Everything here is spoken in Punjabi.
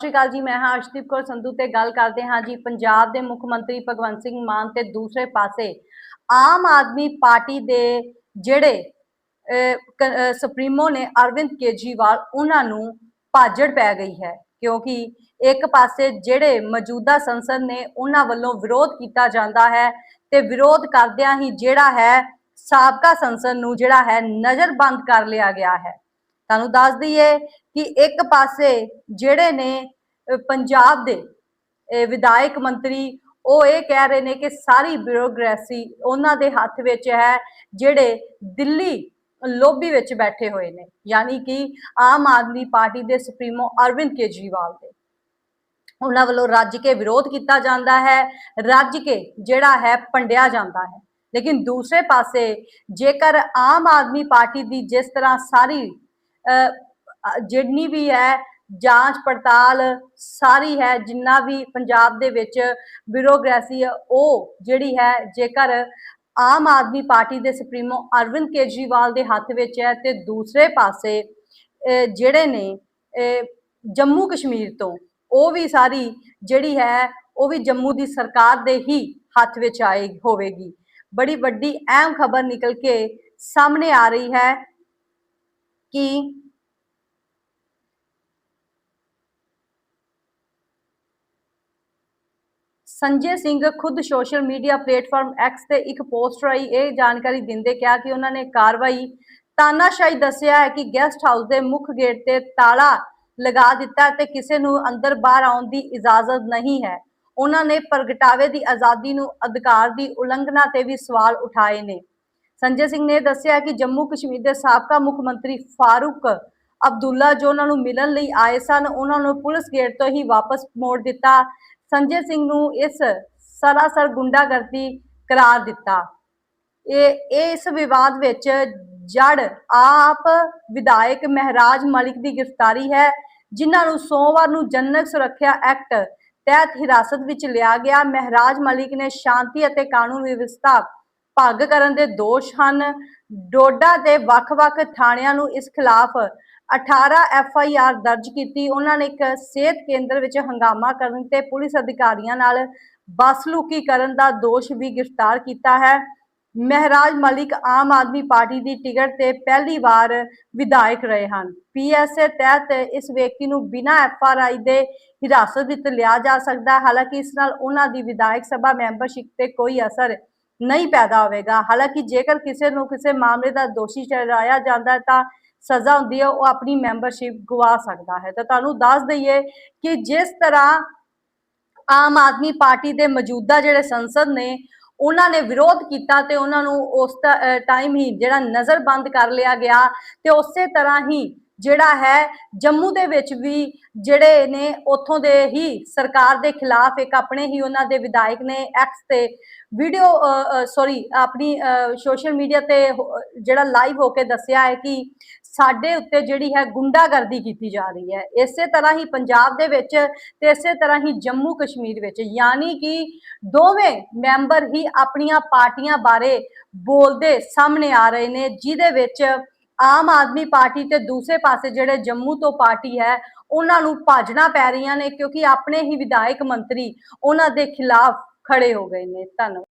ਸਤਿ ਸ਼੍ਰੀ ਅਕਾਲ ਜੀ, ਮੈਂ ਹਾਂ ਅਰਸ਼ਦੀਪ ਕੌਰ ਸੰਧੂ ਤੇ ਗੱਲ ਕਰਦੇ ਹਾਂ ਜੀ ਪੰਜਾਬ ਦੇ ਮੁੱਖ ਮੰਤਰੀ ਭਗਵੰਤ ਸਿੰਘ ਮਾਨ ਤੇ ਦੂਸਰੇ ਪਾਸੇ ਆਮ ਆਦਮੀ ਪਾਰਟੀ ਦੇ ਜਿਹੜੇ ਸੁਪਰੀਮੋ ਨੇ ਅਰਵਿੰਦ ਕੇਜਰੀਵਾਲ, ਉਹਨਾਂ ਨੂੰ ਭਾਜੜ ਪੈ ਗਈ ਹੈ। ਕਿਉਂਕਿ ਇੱਕ ਪਾਸੇ ਜਿਹੜੇ ਮੌਜੂਦਾ ਸੰਸਦ ਨੇ, ਉਹਨਾਂ ਵੱਲੋਂ ਵਿਰੋਧ ਕੀਤਾ ਜਾਂਦਾ ਹੈ ਤੇ ਵਿਰੋਧ ਕਰਦਿਆਂ ਹੀ ਜਿਹੜਾ ਹੈ ਸਾਬਕਾ ਸੰਸਦ ਨੂੰ ਜਿਹੜਾ ਹੈ ਨਜ਼ਰਬੰਦ ਕਰ ਲਿਆ ਗਿਆ ਹੈ। ਤੁਹਾਨੂੰ ਦੱਸ ਦਈਏ ਕਿ ਇੱਕ ਪਾਸੇ ਜਿਹੜੇ ਨੇ ਪੰਜਾਬ ਦੇ ਵਿਧਾਇਕ ਮੰਤਰੀ, ਉਹ ਇਹ ਕਹਿ ਰਹੇ ਨੇ ਕਿ ਸਾਰੀ ਬਿਊਰੋਕ੍ਰੇਸੀ ਉਹਨਾਂ ਦੇ ਹੱਥ ਵਿੱਚ ਹੈ, ਜਿਹੜੇ ਦਿੱਲੀ ਲੋਬੀ ਵਿੱਚ ਬੈਠੇ ਹੋਏ ਨੇ, ਯਾਨੀ ਕਿ ਆਮ ਆਦਮੀ ਪਾਰਟੀ ਦੇ ਸੁਪਰੀਮੋ ਅਰਵਿੰਦ ਕੇਜਰੀਵਾਲ ਦੇ। ਉਹਨਾਂ ਵੱਲੋਂ ਰੱਜ ਕੇ ਵਿਰੋਧ ਕੀਤਾ ਜਾਂਦਾ ਹੈ, ਰੱਜ ਕੇ ਜਿਹੜਾ ਹੈ ਪੰਡਿਆ ਜਾਂਦਾ ਹੈ। ਲੇਕਿਨ ਦੂਸਰੇ ਪਾਸੇ ਜੇਕਰ ਆਮ ਆਦਮੀ ਪਾਰਟੀ ਦੀ ਜਿਸ ਤਰ੍ਹਾਂ ਸਾਰੀ ਜਿੰਨੀ ਵੀ ਹੈ, ਜਾਂਚ ਪੜਤਾਲ ਸਾਰੀ ਹੈ, ਜਿੰਨਾ ਵੀ ਪੰਜਾਬ ਦੇ ਵਿੱਚ ਬਿਊਰੋਕ੍ਰੇਸੀ ਹੈ, ਉਹ ਜਿਹੜੀ ਹੈ, ਜੇਕਰ ਆਮ ਆਦਮੀ ਪਾਰਟੀ ਦੇ ਸੁਪਰੀਮੋ ਅਰਵਿੰਦ ਕੇਜਰੀਵਾਲ ਦੇ ਹੱਥ ਵਿੱਚ ਹੈ ਤੇ ਦੂਸਰੇ ਪਾਸੇ ਜਿਹੜੇ ਨੇ ਜੰਮੂ ਕਸ਼ਮੀਰ ਤੋਂ, ਉਹ ਵੀ ਸਾਰੀ ਜਿਹੜੀ ਹੈ, ਉਹ ਵੀ ਜੰਮੂ ਦੀ ਸਰਕਾਰ ਦੇ ਹੀ ਹੱਥ ਵਿੱਚ ਆਏ ਹੋਵੇਗੀ। ਬੜੀ ਵੱਡੀ ਅਹਿਮ ਖਬਰ ਨਿਕਲ ਕੇ ਸਾਹਮਣੇ ਆ ਰਹੀ ਹੈ। ਕਿ? ਸੰਜੇ ਸਿੰਘ ਖੁਦ ਸੋਸ਼ਲ ਮੀਡੀਆ ਪਲੇਟਫਾਰਮ X ਤੇ ਇੱਕ ਪੋਸਟ ਰਾਈ ਇਹ ਜਾਣਕਾਰੀ ਦਿੰਦੇ ਕਿਹਾ ਕਿ ਉਹਨਾਂ ਨੇ ਕਾਰਵਾਈ ਤਾਨਾਸ਼ਾਹੀ ਦੱਸਿਆ ਹੈ ਕਿ ਗੈਸਟ ਹਾਊਸ ਦੇ ਮੁੱਖ ਗੇਟ ਤੇ ਤਾਲਾ ਲਗਾ ਦਿੱਤਾ ਤੇ ਕਿਸੇ ਨੂੰ ਅੰਦਰ ਬਾਹਰ ਆਉਣ ਦੀ ਇਜਾਜ਼ਤ ਨਹੀਂ ਹੈ। ਉਹਨਾਂ ਨੇ ਪ੍ਰਗਟਾਵੇ ਦੀ ਆਜ਼ਾਦੀ ਨੂੰ ਅਧਿਕਾਰ ਦੀ ਉਲੰਘਣਾ ਤੇ ਵੀ ਸਵਾਲ ਉਠਾਏ ਨੇ। ਸੰਜੇ ਸਿੰਘ ਨੇ ਦੱਸਿਆ ਕਿ ਜੰਮੂ ਕਸ਼ਮੀਰ ਦੇ ਸਾਬਕਾ ਮੁੱਖ ਮੰਤਰੀ ਫਾਰੂਕ ਅਬਦੁੱਲਾ ਜੋ ਉਹਨਾਂ ਨੂੰ ਮਿਲਣ ਲਈ ਆਏ ਸਨ, ਉਹਨਾਂ ਨੂੰ ਪੁਲਿਸ ਗੇਟ ਤੋਂ ਹੀ ਵਾਪਸ ਮੋੜ ਦਿੱਤਾ। ਸੰਜੇ ਸਿੰਘ ਨੂੰ ਇਸ ਸਰਾਸਰ ਗੁੰਡਾਗਰਦੀ ਕਰਾਰ ਦਿੱਤਾ। ਇਹ ਇਸ ਵਿਵਾਦ ਵਿੱਚ ਜੜ ਆਪ ਵਿਧਾਇਕ ਮਹਿਰਾਜ ਮਲਿਕ ਦੀ ਗ੍ਰਿਫਤਾਰੀ ਹੈ, ਜਿਨ੍ਹਾਂ ਨੂੰ ਸੋਮਵਾਰ ਨੂੰ ਜਨਕ ਸੁਰੱਖਿਆ ਐਕਟ ਤਹਿਤ ਹਿਰਾਸਤ ਵਿੱਚ ਲਿਆ ਗਿਆ। ਮਹਿਰਾਜ ਮਲਿਕ ਨੇ ਸ਼ਾਂਤੀ ਅਤੇ ਕਾਨੂੰਨ ਵਿਵਸਥਾ ਭੰਗ ਕਰਨ ਦੇ ਦੋਸ਼ ਹਨ। ਡੋਡਾ ਦੇ ਵੱਖ-ਵੱਖ ਥਾਣਿਆਂ ਨੂੰ ਇਸ ਖਿਲਾਫ 18 ਐਫ ਆਈ ਆਰ ਦਰਜ ਕੀਤੀ। ਉਹਨਾਂ ਨੇ ਇੱਕ ਸਿਹਤ ਕੇਂਦਰ ਵਿੱਚ ਹੰਗਾਮਾ ਕਰਨ ਤੇ ਪੁਲਿਸ ਅਧਿਕਾਰੀਆਂ ਨਾਲ ਬਸਲੂਕੀ ਕਰਨ ਦਾ ਦੋਸ਼ ਵੀ ਗ੍ਰਿਫਤਾਰ ਕੀਤਾ ਹੈ। ਮਹਿਰਾਜ ਮਲਿਕ ਆਮ ਆਦਮੀ ਪਾਰਟੀ ਦੀ ਟਿਕਟ ਤੇ ਪਹਿਲੀ ਵਾਰ ਵਿਧਾਇਕ ਰਹੇ ਹਨ। ਪੀਐਸਏ ਤਹਿਤ ਇਸ ਵਿਅਕਤੀ ਨੂੰ ਬਿਨਾਂ ਐਫ ਆਰ ਆਈ ਦੇ ਹਿਰਾਸਤ ਵਿੱਚ ਲਿਆ ਜਾ ਸਕਦਾ ਹੈ। ਹਾਲਾਂਕਿ ਇਸ ਨਾਲ ਉਹਨਾਂ ਦੀ ਵਿਧਾਇਕ ਸਭਾ ਮੈਂਬਰਸ਼ਿਪ ਤੇ ਕੋਈ ਅਸਰ ਨਹੀਂ ਪੈਦਾ ਹੋਵੇਗਾ। ਹਾਲਾਂਕਿ ਜੇਕਰ ਕਿਸੇ ਨੂੰ ਕਿਸੇ ਮਾਮਲੇ ਦਾ ਦੋਸ਼ੀ ਠਹਿਰਾਇਆ ਜਾਂਦਾ ਤਾਂ ਸਜ਼ਾ ਹੁੰਦੀ ਹੈ, ਉਹ ਆਪਣੀ ਮੈਂਬਰਸ਼ਿਪ ਗਵਾ ਸਕਦਾ ਹੈ। ਤਾਂ ਤੁਹਾਨੂੰ ਦੱਸ ਦਈਏ ਕਿ ਜਿਸ ਤਰ੍ਹਾਂ ਆਮ ਆਦਮੀ ਪਾਰਟੀ ਦੇ ਮੌਜੂਦਾ ਜਿਹੜੇ ਸੰਸਦ ਨੇ, ਉਹਨਾਂ ਨੇ ਵਿਰੋਧ ਕੀਤਾ ਤੇ ਉਹਨਾਂ ਨੂੰ ਉਸ ਟਾਈਮ ਹੀ ਜਿਹੜਾ ਨਜ਼ਰਬੰਦ ਕਰ ਲਿਆ ਗਿਆ ਤੇ ਉਸੇ ਤਰ੍ਹਾਂ ਹੀ ਜਿਹੜਾ ਹੈ ਜੰਮੂ ਦੇ ਵਿੱਚ ਵੀ ਜਿਹੜੇ ਨੇ ਉੱਥੋਂ ਦੇ ਹੀ ਸਰਕਾਰ ਦੇ ਖਿਲਾਫ ਇੱਕ ਆਪਣੇ ਹੀ ਉਹਨਾਂ ਦੇ ਵਿਧਾਇਕ ਨੇ ਐਕਸ ਤੇ ਵੀਡੀਓ ਸੌਰੀ ਆਪਣੀ ਸੋਸ਼ਲ ਮੀਡੀਆ ਤੇ ਜਿਹੜਾ ਲਾਈਵ ਹੋ ਕੇ ਦੱਸਿਆ ਹੈ ਕਿ ਸਾਡੇ ਉੱਤੇ ਜਿਹੜੀ ਹੈ ਗੁੰਡਾਗਰਦੀ ਕੀਤੀ ਜਾ ਰਹੀ ਹੈ। ਇਸੇ ਤਰ੍ਹਾਂ ਹੀ ਪੰਜਾਬ ਦੇ ਵਿੱਚ ਤੇ ਇਸੇ ਤਰ੍ਹਾਂ ਹੀ ਜੰਮੂ ਕਸ਼ਮੀਰ ਵਿੱਚ ਯਾਨੀ ਕਿ ਦੋਵੇਂ ਮੈਂਬਰ ਹੀ ਆਪਣੀਆਂ ਪਾਰਟੀਆਂ ਬਾਰੇ ਬੋਲਦੇ ਸਾਹਮਣੇ ਆ ਰਹੇ ਨੇ, ਜਿਹਦੇ ਵਿੱਚ ਆਮ ਆਦਮੀ ਪਾਰਟੀ ਤੇ ਦੂਸਰੇ ਪਾਸੇ ਜਿਹੜੇ ਜੰਮੂ ਤੋਂ ਪਾਰਟੀ ਹੈ, ਉਹਨਾਂ ਨੂੰ ਭਾਜਣਾ ਪੈ ਰਹੀਆਂ ਨੇ ਕਿਉਂਕਿ ਆਪਣੇ ਹੀ ਵਿਧਾਇਕ ਮੰਤਰੀ ਉਹਨਾਂ ਦੇ ਖਿਲਾਫ ਖੜੇ ਹੋ ਗਏ ਨੇ। ਧੰਨਵਾਦ।